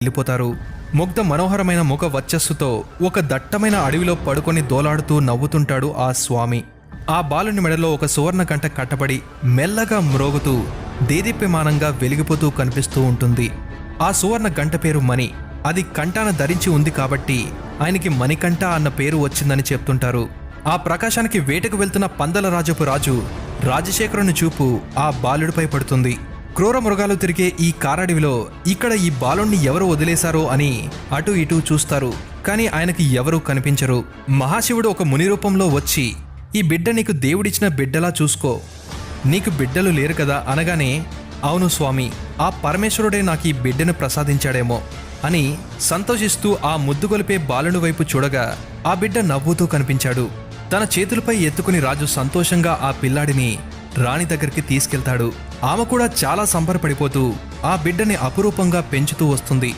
వెళ్ళిపోతారు. ముగ్ధ మనోహరమైన ముఖ వచ్చస్సుతో ఒక దట్టమైన అడవిలో పడుకొని దోలాడుతూ నవ్వుతుంటాడు ఆ స్వామి. ఆ బాలుని మెడలో ఒక సువర్ణ గంట కట్టబడి మెల్లగా మ్రోగుతూ దేదీప్యమానంగా వెలిగిపోతూ కనిపిస్తూ ఉంటుంది. ఆ సువర్ణ గంట పేరు మణి. అది కంటాన ధరించి ఉంది కాబట్టి ఆయనకి మణికంఠ అన్న పేరు వచ్చిందని చెప్తుంటారు. ఆ ప్రకాశానికి వేటకు వెళ్తున్న పందల రాజపు రాజు రాజశేఖరుని చూపు ఆ బాలుడిపై పడుతుంది. క్రూర మృగాలు తిరిగే ఈ కారడవిలో ఇక్కడ ఈ బాలుణ్ణి ఎవరు వదిలేశారో అని అటు ఇటు చూస్తారు. కానీ ఆయనకి ఎవరూ కనిపించరు. మహాశివుడు ఒక ముని రూపంలో వచ్చి ఈ బిడ్డ నీకు దేవుడిచ్చిన బిడ్డలా చూసుకో. నీకు బిడ్డలు లేరు కదా అనగానే అవును స్వామి ఆ పరమేశ్వరుడే నాకు ఈ బిడ్డను ప్రసాదించాడేమో అని సంతోషిస్తూ ఆ ముద్దుగొలిపే బాలుని వైపు చూడగా ఆ బిడ్డ నవ్వుతూ కనిపించాడు. తన చేతులపై ఎత్తుకుని రాజు సంతోషంగా ఆ పిల్లాడిని రాణి దగ్గరికి తీసుకెళ్తాడు. ఆమె కూడా చాలా సంబరపడిపోతూ ఆ బిడ్డని అపురూపంగా పెంచుతూ వస్తుంది.